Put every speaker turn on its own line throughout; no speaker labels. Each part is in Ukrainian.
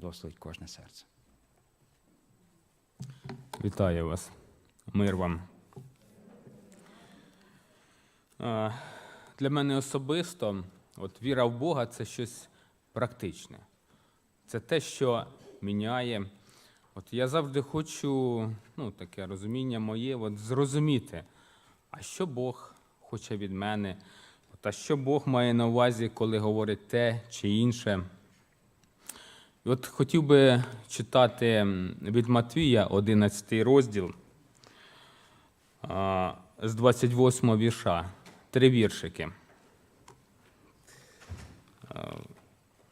Благословить кожне серце.
Вітаю вас. Мир вам. Для мене особисто от віра в Бога це щось практичне. Це те, що міняє. От я завжди хочу, ну, таке розуміння моє, от зрозуміти, а що Бог хоче від мене, от, а що Бог має на увазі, коли говорить те чи інше. От хотів би читати від Матвія 11 розділ з 28 вірша. Три віршики.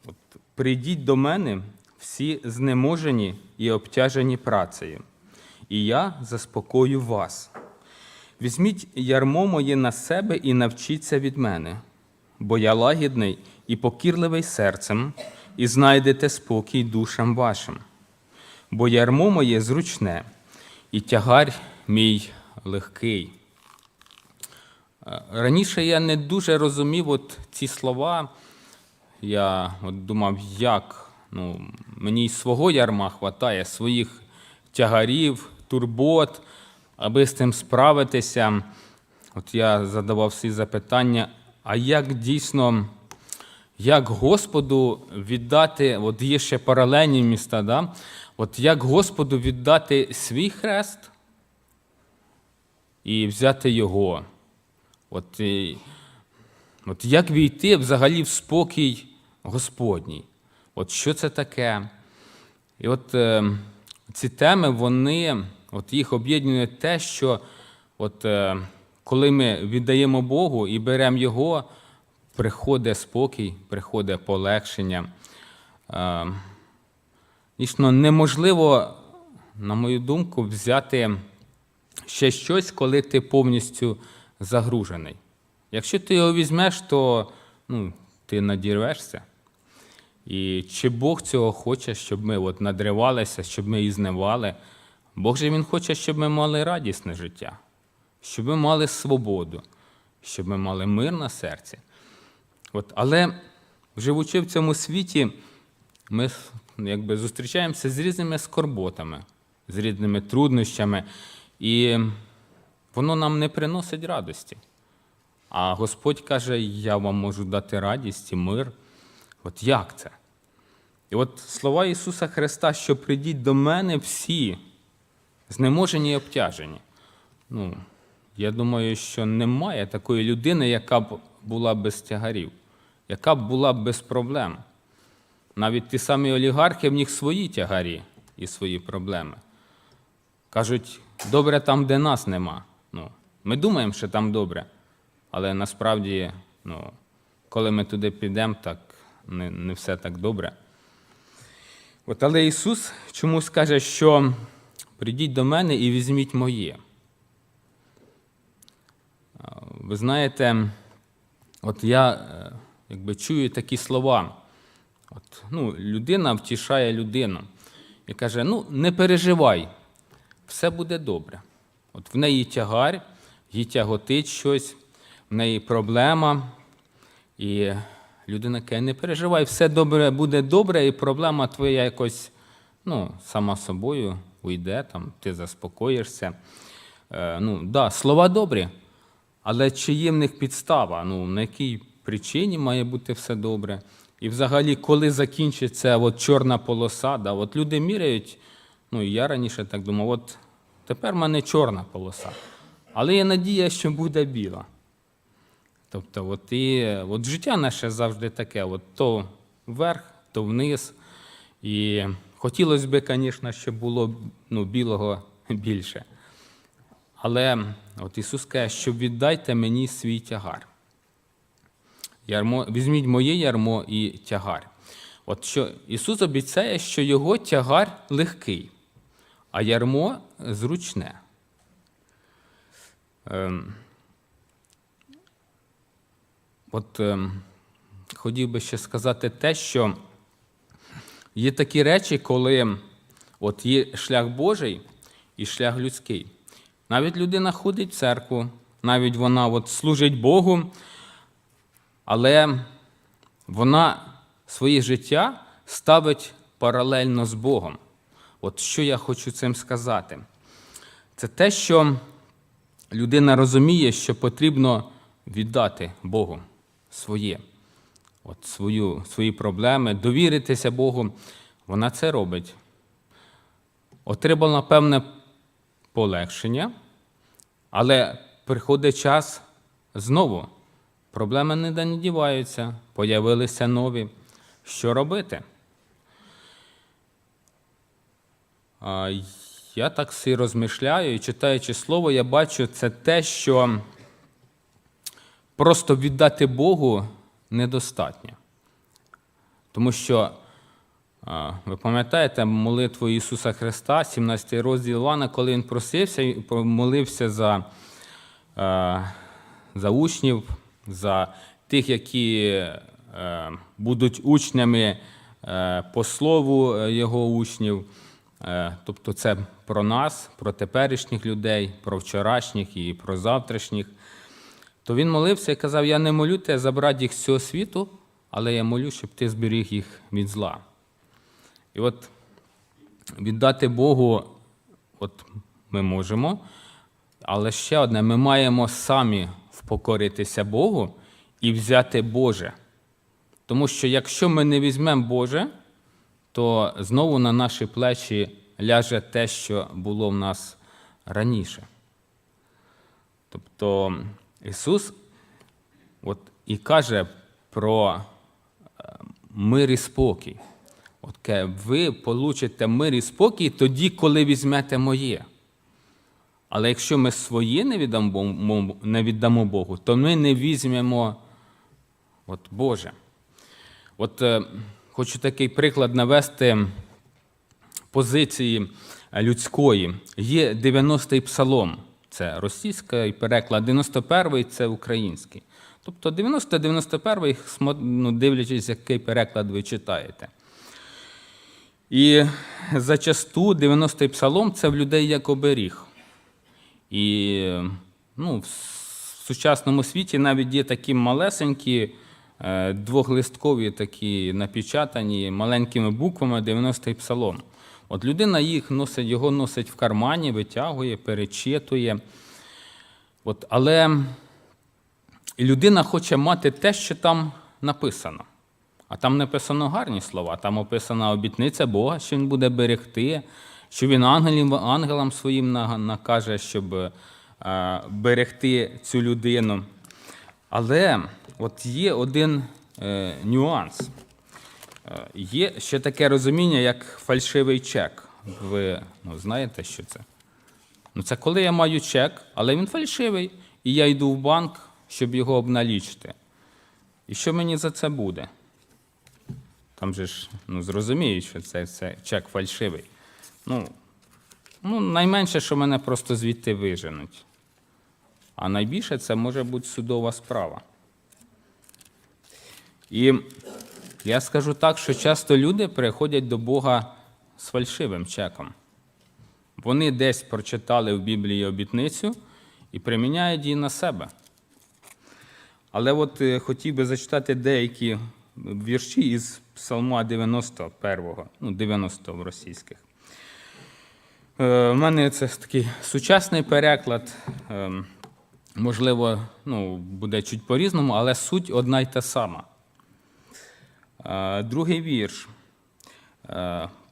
От, Прийдіть до мене всі знеможені і обтяжені працею, і я заспокою вас. Візьміть ярмо моє на себе і навчіться від мене, бо я лагідний і покірливий серцем, і знайдете спокій душам вашим. Бо ярмо моє зручне, і тягар мій легкий. Е, Раніше я не дуже розумів от ці слова. Я от думав, як ну, мені й свого ярма хватає, своїх тягарів, турбот, аби з цим справитися. От я задавав всі запитання, а як дійсно, як Господу віддати, от є ще паралельні міста, да? от як Господу віддати свій хрест і взяти його. От, і, От як війти взагалі в спокій Господній? От що це таке? І от е, ці теми, вони, от їх об'єднує те, що от, е, коли ми віддаємо Богу і беремо Його, приходить спокій, приходить полегшення. Е, дійсно, неможливо, на мою думку, взяти ще щось, коли ти повністю загружений. Якщо ти його візьмеш, то ну, ти надірвешся. І чи Бог цього хоче, щоб ми от надривалися, щоб ми ізнивали? Бог же Він хоче, щоб ми мали радісне життя, щоб ми мали свободу, щоб ми мали мир на серці. От, але живучи в цьому світі, ми якби, зустрічаємося з різними скорботами, з різними труднощами, і воно нам не приносить радості. А Господь каже, я вам можу дати радість і мир. От як це? І от слова Ісуса Христа, що прийдіть до мене всі, знеможені і обтяжені. Ну, я думаю, що немає такої людини, яка б була без тягарів, яка б була без проблем. Навіть ті самі олігархи, в них свої тягарі і свої проблеми. Кажуть, добре там, де нас нема. Ну, ми думаємо, що там добре, але насправді, ну, коли ми туди підемо, так не, не все так добре. От, але Ісус чомусь каже, що прийдіть до мене і візьміть моє. Ви знаєте, от я е, якби чую такі слова. От, ну, людина втішає людину і каже: ну, не переживай, все буде добре. От в неї тягар, їй тяготить щось, в неї проблема. І людина каже, не переживай, все добре буде добре, і проблема твоя якось ну, сама собою уйде, там, ти заспокоїшся. Е, ну, да, слова добрі, але чи є в них підстава? Ну, на якій причині має бути все добре? І взагалі, коли закінчиться от чорна полоса, да, от люди міряють, ну і я раніше так думав, от тепер в мене чорна полоса. Але є надія, що буде біла. Тобто, от і от життя наше завжди таке: от то вверх, то вниз. І хотілося б, звісно, щоб було ну, білого більше. Але от Ісус каже, що віддайте мені свій тягар. Ярмо, візьміть моє ярмо і тягар. От що Ісус обіцяє, що його тягар легкий, а ярмо зручне. Ем, От ем, хотів би ще сказати те, що є такі речі, коли от є шлях Божий і шлях людський. Навіть людина ходить в церкву, навіть вона от служить Богу, але вона своє життя ставить паралельно з Богом. От що я хочу цим сказати? Це те, що людина розуміє, що потрібно віддати Богу своє, от свою, свої проблеми, довіритися Богу. Вона це робить. Отримала певне полегшення, але приходить час знову. Проблеми не діваються, появилися нові. Що робити? Я так всі розмишляю і читаючи слово, я бачу це те, що просто віддати Богу недостатньо. Тому що, ви пам'ятаєте молитву Ісуса Христа, 17 розділ Івана, коли Він просився і молився за, за учнів, за тих, які е, будуть учнями е, по слову е, Його учнів. Тобто це про нас, про теперішніх людей, про вчорашніх і про завтрашніх. То він молився і казав: Я не молю тебе забрати їх з цього світу, але я молю, щоб ти зберіг їх від зла. І от віддати Богу, от ми можемо, але ще одне, ми маємо самі впокоритися Богу і взяти Боже. Тому що якщо ми не візьмемо Боже, то знову на наші плечі ляже те, що було в нас раніше. Тобто Ісус от і каже про е, мир і спокій. От ви получите мир і спокій тоді, коли візьмете моє. Але якщо ми своє не віддамо, не віддамо Богу, то ми не візьмемо от Боже. От е, хочу такий приклад навести позиції людської. Є 90-й псалом, це російський переклад, 91-й це український. Тобто 90-91-й, ну, дивлячись, який переклад ви читаєте. І зачасту 90-й псалом це в людей як оберіг. І ну, в сучасному світі навіть є такі малесенькі, е, двохлисткові, такі напечатані маленькими буквами 90-й псалом. От людина їх носить, його носить в кармані, витягує, перечитує. От, Але людина хоче мати те, що там написано. А там написано гарні слова, там описана обітниця Бога, що Він буде берегти, що Він ангелів, ангелам своїм накаже, щоб е, берегти цю людину. Але от є один е, нюанс. Е, Є ще таке розуміння, як фальшивий чек. Ви ну, знаєте, що це? Ну, Це коли я маю чек, але він фальшивий, і я йду в банк, щоб його обналічити. І що мені за це буде? Там же ж ну, зрозуміють, що це, це чек фальшивий. Ну, ну, найменше, що мене просто звідти виженуть. А найбільше це може бути судова справа. І я скажу так, що часто люди приходять до Бога з фальшивим чеком. Вони десь прочитали в Біблії обітницю і приміняють її на себе. Але от е, хотів би зачитати деякі вірші із Псалма 91, ну, 90 в російських. У е, мене це такий сучасний переклад. Е, можливо, ну, буде чуть по-різному, але суть одна й та сама. Е, другий вірш.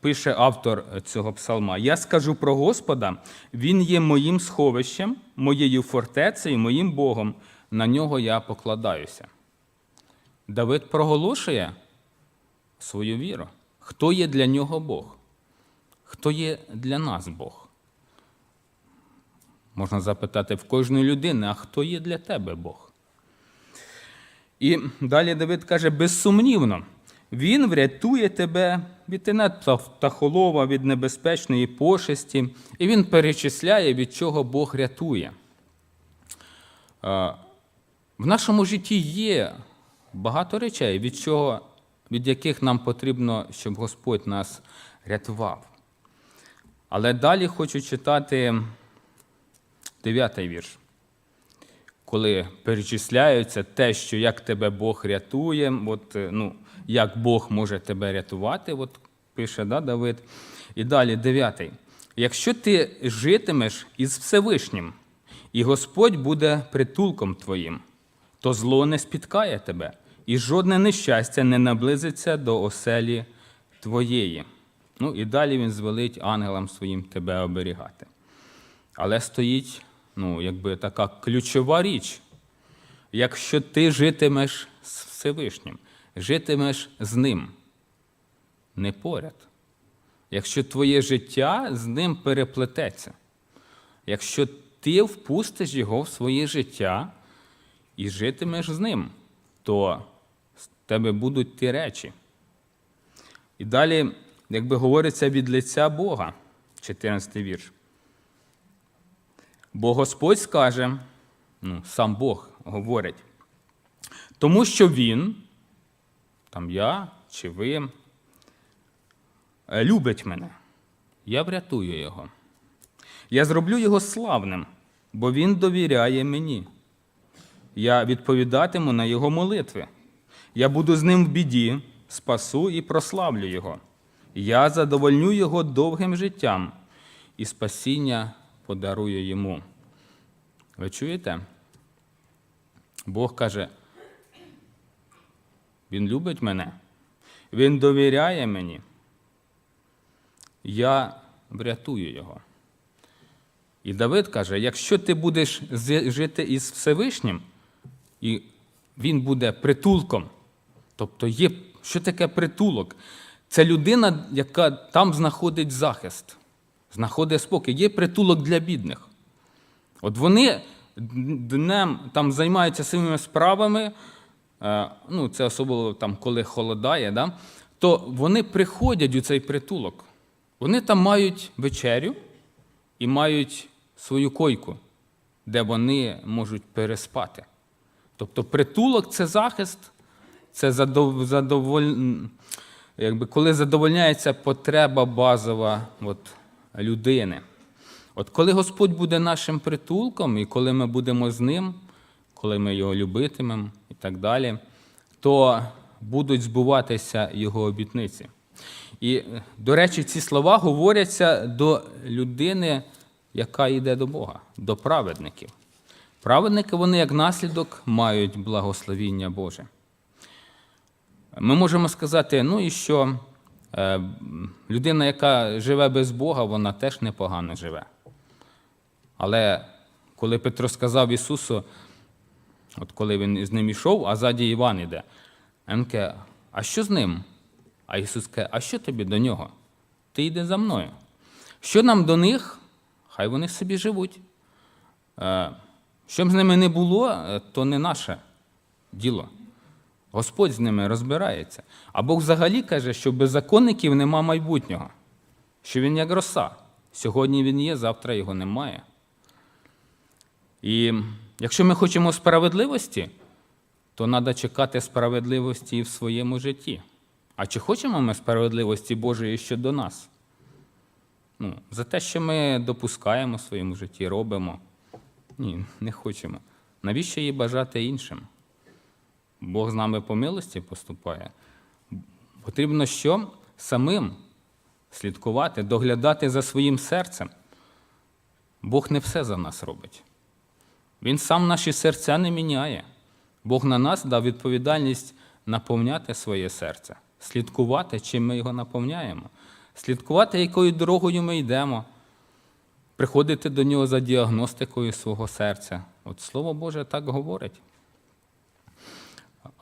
Пише автор цього псалма: Я скажу про Господа, Він є моїм сховищем, моєю фортецею, моїм Богом. На нього я покладаюся. Давид проголошує свою віру. Хто є для нього Бог? Хто є для нас Бог? Можна запитати в кожної людини, а хто є для тебе Бог? І далі Давид каже: безсумнівно, Він врятує тебе від тенет птахолова, від небезпечної пошесті, і він перечисляє, від чого Бог рятує. В нашому житті є багато речей, від чого, від яких нам потрібно, щоб Господь нас рятував. Але далі хочу читати дев'ятий вірш. Коли перечисляються те, що як тебе Бог рятує, от, ну, як Бог може тебе рятувати, от пише да, Давид. І далі, дев'ятий. Якщо ти житимеш із Всевишнім, і Господь буде притулком твоїм, то зло не спіткає тебе, і жодне нещастя не наблизиться до оселі твоєї. Ну і далі він звелить ангелам своїм тебе оберігати. Але стоїть ну, якби така ключова річ. Якщо ти житимеш з Всевишнім, житимеш з ним, не поряд. Якщо твоє життя з ним переплететься, якщо ти впустиш його в своє життя і житимеш з ним, то з тебе будуть ті речі. І далі, якби говориться від лиця Бога, 14 вірш. Бо Господь скаже, ну, сам Бог говорить, тому що Він, там я чи ви, е, любить мене, я врятую його. Я зроблю його славним, бо він довіряє мені. Я відповідатиму на його молитви. Я буду з ним в біді, спасу і прославлю його. Я задовольню його довгим життям, і спасіння подарую йому. Ви чуєте? Бог каже, Він любить мене, Він довіряє мені. Я врятую його. І Давид каже: якщо ти будеш жити із Всевишнім, і він буде притулком, тобто є, що таке притулок? Це людина, яка там знаходить захист, знаходить спокій. Є притулок для бідних. От вони днем там займаються своїми справами, е, ну, це особливо там, коли холодає, да? то вони приходять у цей притулок. Вони там мають вечерю і мають свою койку, де вони можуть переспати. Тобто притулок це захист, це задов, задоволь... якби, коли задовольняється потреба базова от, людини. От коли Господь буде нашим притулком, і коли ми будемо з ним, коли ми його любитимемо і так далі, то будуть збуватися його обітниці. І, до речі, ці слова говоряться до людини, яка йде до Бога, до праведників. Праведники, вони як наслідок мають благословіння Боже. Ми можемо сказати, ну і що е, людина, яка живе без Бога, вона теж непогано живе. Але коли Петро сказав Ісусу, от коли він з ним йшов, а ззаді Іван іде, він каже, а що з ним? А Ісус каже, а що тобі до нього? Ти йди за мною. Що нам до них? Хай вони собі живуть. Е, Щоб з ними не було, е, то не наше діло. Господь з ними розбирається. А Бог взагалі каже, що без законників нема майбутнього, що він як роса. Сьогодні він є, завтра його немає. І якщо ми хочемо справедливості, то треба чекати справедливості і в своєму житті. А чи хочемо ми справедливості Божої щодо нас? Ну, за те, що ми допускаємо в своєму житті, робимо. Ні, не хочемо. Навіщо її бажати іншим? Бог з нами по милості поступає. Потрібно що? Самим слідкувати, доглядати за своїм серцем. Бог не все за нас робить. Він сам наші серця не міняє. Бог на нас дав відповідальність наповняти своє серце, слідкувати, чим ми його наповняємо, слідкувати, якою дорогою ми йдемо, приходити до нього за діагностикою свого серця. От Слово Боже так говорить.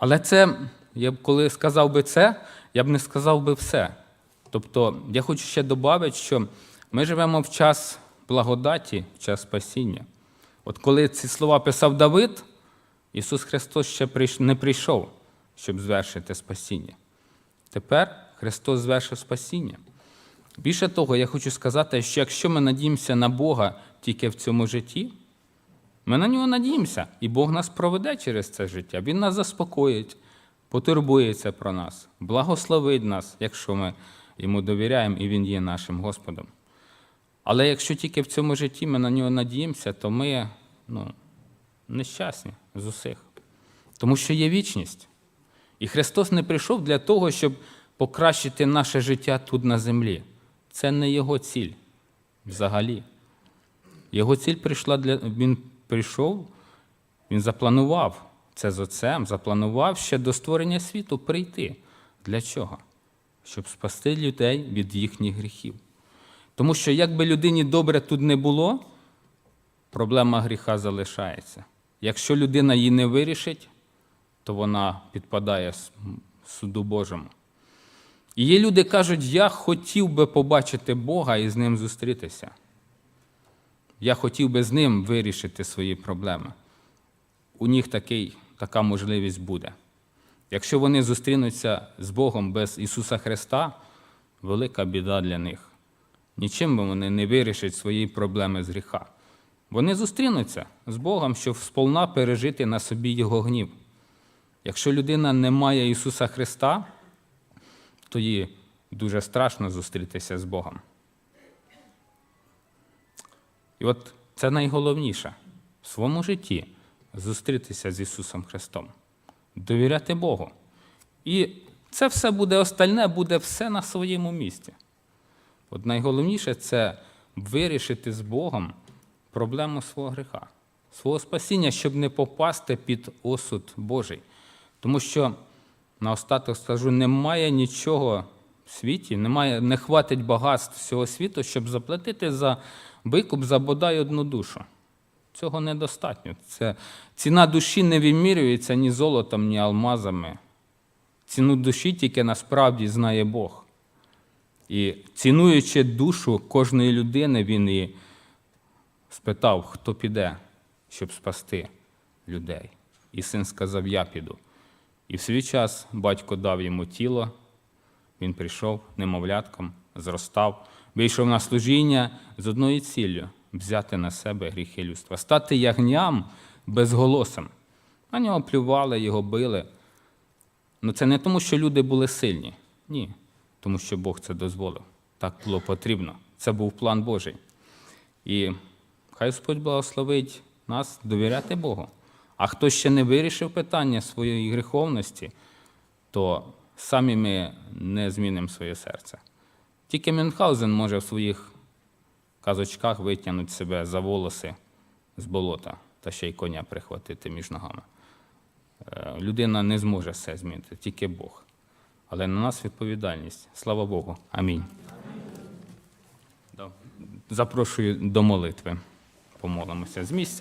Але це, я б коли сказав би це, я б не сказав би все. Тобто, я хочу ще додати, що ми живемо в час благодаті, в час спасіння. От коли ці слова писав Давид, Ісус Христос ще не прийшов, щоб звершити спасіння. Тепер Христос звершив спасіння. Більше того, я хочу сказати, що якщо ми надіємося на Бога тільки в цьому житті, ми на нього надіємося, і Бог нас проведе через це життя. Він нас заспокоїть, потурбується про нас, благословить нас, якщо ми йому довіряємо і Він є нашим Господом. Але якщо тільки в цьому житті ми на нього надіємося, то ми ну, нещасні з усіх. Тому що є вічність. І Христос не прийшов для того, щоб покращити наше життя тут на землі. Це не його ціль взагалі. Його ціль прийшла для. Він прийшов, він запланував це з отцем, запланував ще до створення світу прийти. Для чого? Щоб спасти людей від їхніх гріхів. Тому що, як би людині добре тут не було, проблема гріха залишається. Якщо людина її не вирішить, то вона підпадає суду Божому. І є люди кажуть, я хотів би побачити Бога і з ним зустрітися. Я хотів би з ним вирішити свої проблеми. У них такий, така можливість буде. Якщо вони зустрінуться з Богом без Ісуса Христа, велика біда для них. Нічим би вони не вирішать свої проблеми з гріха. Вони зустрінуться з Богом, щоб сповна пережити на собі Його гнів. Якщо людина не має Ісуса Христа, то їй дуже страшно зустрітися з Богом. І от це найголовніше в своєму житті зустрітися з Ісусом Христом, довіряти Богу. І це все буде остальне, буде все на своєму місці. От найголовніше це вирішити з Богом проблему свого гріха, свого спасіння, щоб не попасти під осуд Божий. Тому що, наостаток скажу, немає нічого в світі, немає, не хватить багатств всього світу, щоб заплатити за викуп за бодай одну душу. Цього недостатньо. Це, ціна душі не вимірюється ні золотом, ні алмазами. Ціну душі тільки насправді знає Бог. І цінуючи душу кожної людини, він і спитав, хто піде, щоб спасти людей. І син сказав: Я піду. І в свій час батько дав йому тіло, він прийшов немовлятком, зростав, вийшов на служіння з одною ціллю взяти на себе гріхи людства, стати ягням безголосим. На нього плювали, його били. Ну це не тому, що люди були сильні. Ні. Тому що Бог це дозволив. Так було потрібно. Це був план Божий. І хай Господь благословить нас довіряти Богу. А хто ще не вирішив питання своєї гріховності, то самі ми не змінимо своє серце. Тільки Мюнхгаузен може в своїх казочках витягнути себе за волоси з болота та ще й коня прихватити між ногами. Е, Людина не зможе все змінити, тільки Бог. Але на нас відповідальність. Слава Богу. Амінь. Да. Запрошую до молитви. Помолимося з місця.